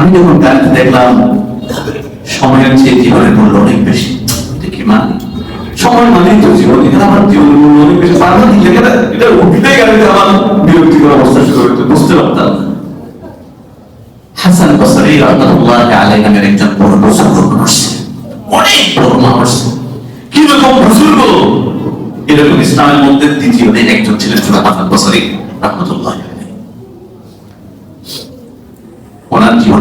আমি যখন গাড়িতে দেখলাম সময়ের চেয়ে জীবনের মূল্য অনেক বেশি। দেখি মা সময় মানেই তো জীবন, এখানে আমার জীবনের মূল্য অনেক বেশি। পারব না? এটা উঠতে গাড়িতে আমার বিরক্তিকর অবস্থা শুরু হইতো, বুঝতে পারতাম। হাসান বসরি রহমতুল্লাহ আলাই নামের একজন বড় বুজুর্গ মানুষ। অনেক বড় মানুষ। কি রকম বুজুর্গ? এরকম ইসলামের মধ্যে দ্বিতীয় একজন ছিলেন হাসান বসরি রহমতুল্লাহ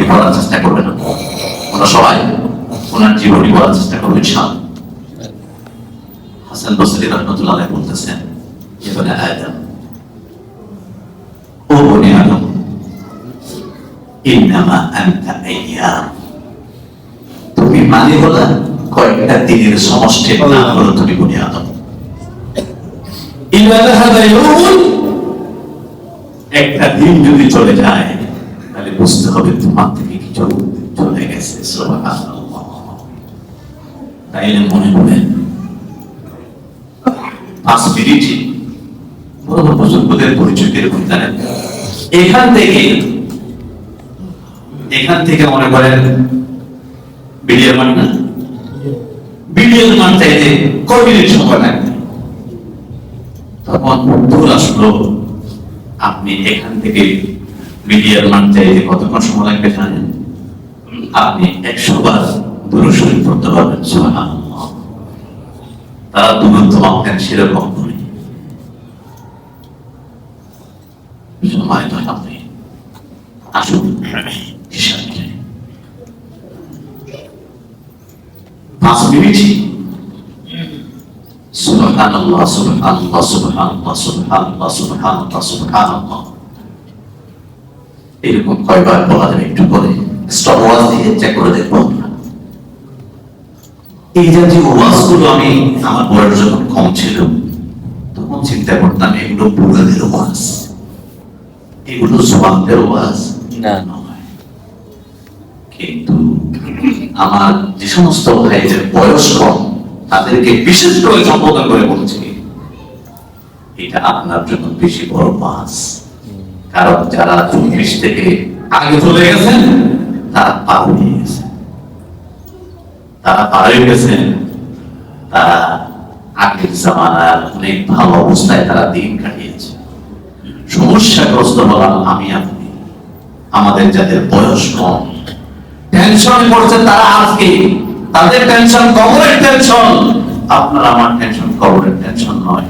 পড়ার চেষ্টা করবেন ওরা সবাই ওনার জীবনী পড়ার চেষ্টা করবেন, ইনশাআল্লাহ। হাসান বসরি রহমতুল্লাহ বলতেছেন ও বনি ইন্নামা আনতা আইয়াম তুমি মানে হলো কয়েকটা দিনের সমষ্টি না হলো তুমি বনি আদম। একটা দিন যদি চলে যায় তাহলে বুঝতে হবে তোমার থেকে কিছু চলে গেছে তাইলে মনে মনে পাঁচ বড় বুজুর্গদের পরিচয় এখান থেকে এখান থেকে মনে করেন মান না? মান চাইতে মিনিট সময় তখন উত্তর আসলো। আপনি এখান থেকে বিলিয়ন মান চাইতে কতক্ষণ সময় লাগবে জানেন? আপনি একশো বার দূরশরী পড়তে পারবেন তারা দূরত্ব সেরকম করে তো আপনি আসুন সুবহানাল্লাহ সুবহানাল্লাহ সুবহানাল্লাহ সুবহানাল্লাহ সুবহানাল্লাহ সুবহানাল্লাহ। এরকম কয়বার বলা যাবে একটু পরে স্টপ ওয়াজ দিয়ে চেক করে দেখব। এই জাতীয় ওয়াজগুলো আমি আমার বয়স যখন কম ছিল তখন চিন্তা করতাম এগুলো বুড়াদের ওয়াজ এগুলো জোয়ানদের ওয়াজ না। নয় কিন্তু আমার যে সমস্ত ভাইদের বয়স কম তাদেরকে বিশেষ করে সম্বোধন করে বলছি এটা আপনার জন্য বেশি বড় মাস কারণ যারা চব্বিশ থেকে আগে চলে গেছেন, তারা পার হয়ে গেছে। তারা পার হয়ে গেছেন তারা আগের জামানার অনেক ভালো অবস্থায় তারা দিন কাটিয়েছে। সমস্যাগ্রস্ত হলাম আমি আপনি। আমাদের যাদের বয়স কম টেনশন করছে তারা আজকে। তাদের টেনশন কবরের টেনশন আপনার আমার টেনশন কবরের টেনশন নয়।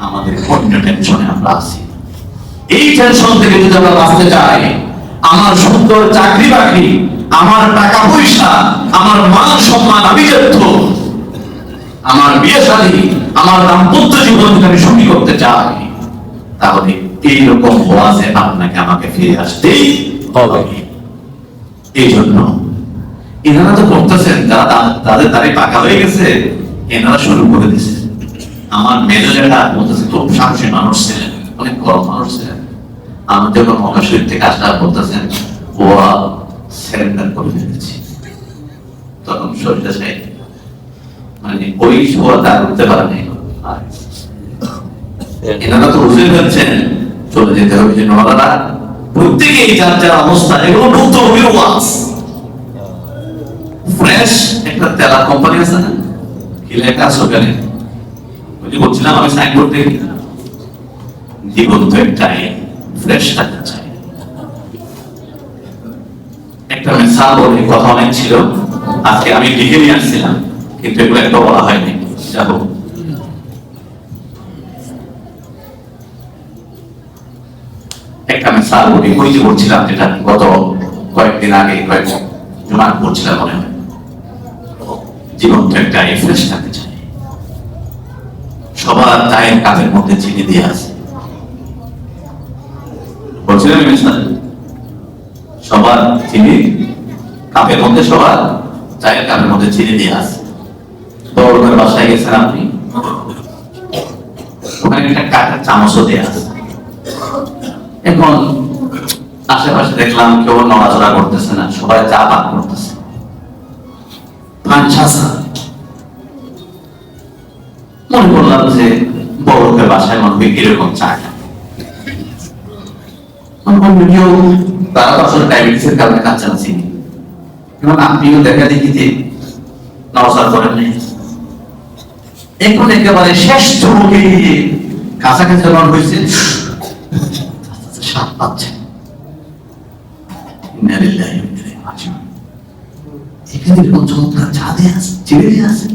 আমাদের অন্য টেনশনে আমরা আছি। এই টেনশন থেকে যদি আমরা বাঁচতে চাই আমার সুন্দর চাকরি বাকরি আমার টাকা পয়সা আমার মান সম্মান আমি আভিজাত্য আমার বিয়ে শাদী আমার দাম্পত্য জীবন যদি আমি সুখী করতে চাই তাহলে এইরকম ওয়াজে আপনাকে আমাকে ফিরে আসতেই হবে। এই জন্য এনারা তো করতেছেন যারা তাদের দাঁড়িয়ে পাকা হয়ে গেছে এনারা শুরু করে দিছে আমার মেজো যেটা বলতেছে খুব সাহসী মানুষ ছিলেন অনেক গরম মানুষ ছিলেন। আমার যখন মহাশরীর থেকে আসা বলতেছেন ও সেরেন্ডার করে ফেলেছি। তখন শরীরটা চাই মানে ওই শোয়া তার উঠতে পারে নাই। এনারা তো বুঝে ফেলছেন চলে যেতে হবে যে নলারা প্রত্যেকেই যার যার অবস্থা, এগুলো বলতে হবে ওয়াজ। ফ্রেশ একটা তেলা কোম্পানি আছে না, কি লেখা আছে ওখানে? বলছিলাম আমি সাইনবোর্ড দেখি। জীবন তো একটাই একটা বলে কথা অনেক ছিল। আজকে আমি লিখে নিয়ে আসছিলাম, কিন্তু এগুলো একটা বলা হয়নি। যাব। একটা স্যার বলি ওই যে বলছিলাম যেটা গত কয়েকদিন আগে কয়েক জমা করছিলাম মনে হয়। জীবন তো একটা থাকতে চাই। সবার চায়ের কাজের মধ্যে চিনি দিয়ে আছে আমি স্যার সবার চিনি, কাপের মধ্যে সবার, চায়ের কাপের মধ্যে চিনি দিয়ে আছে বড় বাসায় গেছেন আপনি? ওখানে একটা কাঠের চামচও দেওয়া আছে এখন আশেপাশে দেখলাম কেউ নড়াচড়া করতেছে না, সবাই চা পান করতেছে। মনে করলাম যে বড় বাসায় মনে হয় এরকম চা অন্য কেউ তারা তো আসলে ডায়াবেটিসের কারণে না চিনি এবং আপনিও দেখা দেখিতে নওসার করেন নাই। এখন একেবারে শেষ চমকে গিয়ে হয়েছে। পাচ্ছে। চমৎকার চা দিয়ে আছে আছে।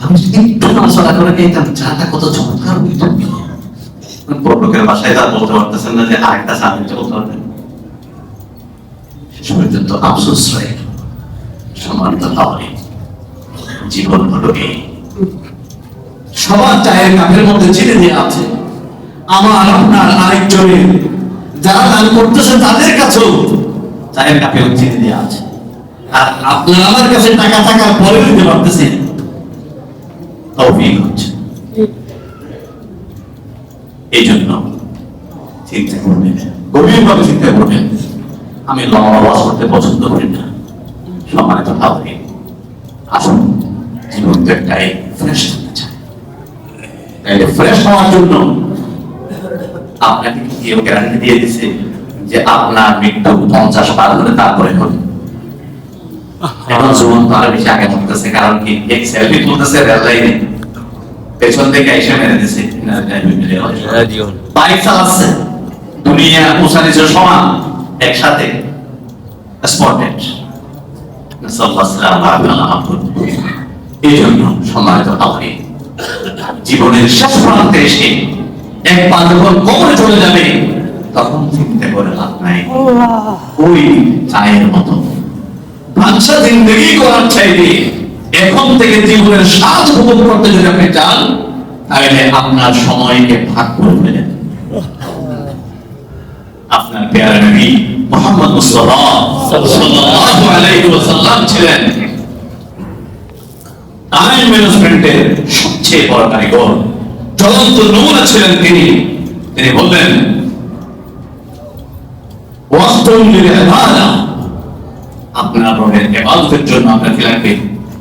আমি একটু করে চাটা কত চমৎকার। বড় লোকের বাসায় তার বলতে পারতেছেন না যে আরেকটা চা বলতে পারবেন। শেষ পর্যন্ত আফসোস রয়ে। সম্মানিত ভাবনি জীবন হলো এই। সবার চায়ের কাপের মধ্যে ছেড়ে দেওয়া আছে। আমার, আপনার আরেকজনের। যারা দান করতেছে তাদের কাছেও চায়ের কাপে ছেড়ে দেওয়া আছে। আর আপনার আমার কাছে টাকা থাকার পরে দিতে পারতেছেন তৌফিক হচ্ছে। এই জন্য চিন্তা করবেন গভীরভাবে চিন্তা করবেন আমি লম্বা বাস করতে পছন্দ করি না। সম্মানিত আসুন জীবন তো একটাই ফ্রেশ থাকতে চাই। তাইলে ফ্রেশ হওয়ার জন্য আপনাকে কেউ গ্যারান্টি দিয়ে দিছে যে আপনার মৃত্যু পঞ্চাশ পার হলে তারপরে হবে? এখন জীবন তো আরও বেশি আগে মরতেছে কারণ কি এক সেলফি তুলতেছে রেল লাইনে। পেছন থেকে এসে মেরে দিছে। বাইক চালাচ্ছে দুনিয়া পৌঁছানিছে সমান। একসাথে। স্পটেড এই জন্য সম্মানিত আপনি জীবনের শেষ প্রান্তে এসে এক পা যখন কবরে চলে যাবে তখন চিন্তা করে লাভ নাই। ওই চায়ের মতো। বাচ্চা জিন্দগি করার চাইতে এখন থেকে জীবনের স্বাদ উপভোগ করতে যদি আপনি চান, তাহলে আপনার সময়কে ভাগ করে আপনার নবী মোহাম্মদ ছিলেন টাইম ম্যানেজমেন্টের সবচেয়ে বড় কারিগর। জ্বলন্ত নমুনা ছিলেন তিনি। তিনি বললেন আপনার রবের জন্য আপনার কি লাগবে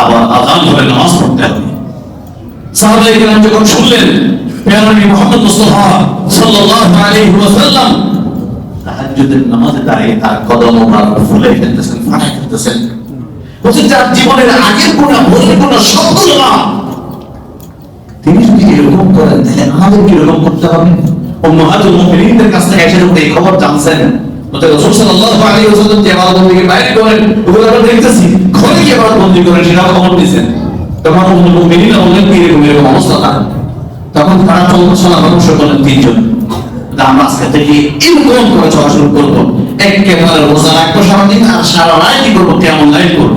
আবার আজান ধরে নামাজ পড়তে হবে। সাহাবায়ে কেরাম যখন শুনলেন পেয়ারা মুহাম্মদ মুস্তাফা সাল্লাল্লাহু আলাইহি ওয়াসাল্লাম, তাহাজ্জুদের নামাজে দাঁড়িয়ে তার কদম মোবারক ফুলে ফেলতেছেন ফাঁকা ফেলতেছেন বলছেন, যার জীবনের আগের গুণা ভোরের গুণা সবগুলো না। তিনি যদি এরকম করেন, তাহলে আমাদের কি এরকম করতে হবে? ও মহাজুল মুমিনিনদের কাছ থেকে এসে এই খবর জানছেন সাল্লাল্লাহু আলাইহি যে বাইরে করেন, ওগুলো আমরা দেখতেছি। দিয়েছেন? তখন উম্মুল মুমিনিন বললেন, কি এরকম অবস্থা তখন তারা চলতে চলা পরামর্শ করলেন তিনজন থেকে এরকম করে চলা শুরু এক একেবারে রোজা রাখব সারাদিন, আর সারা রাত কি করব? কেমন লাইন করব?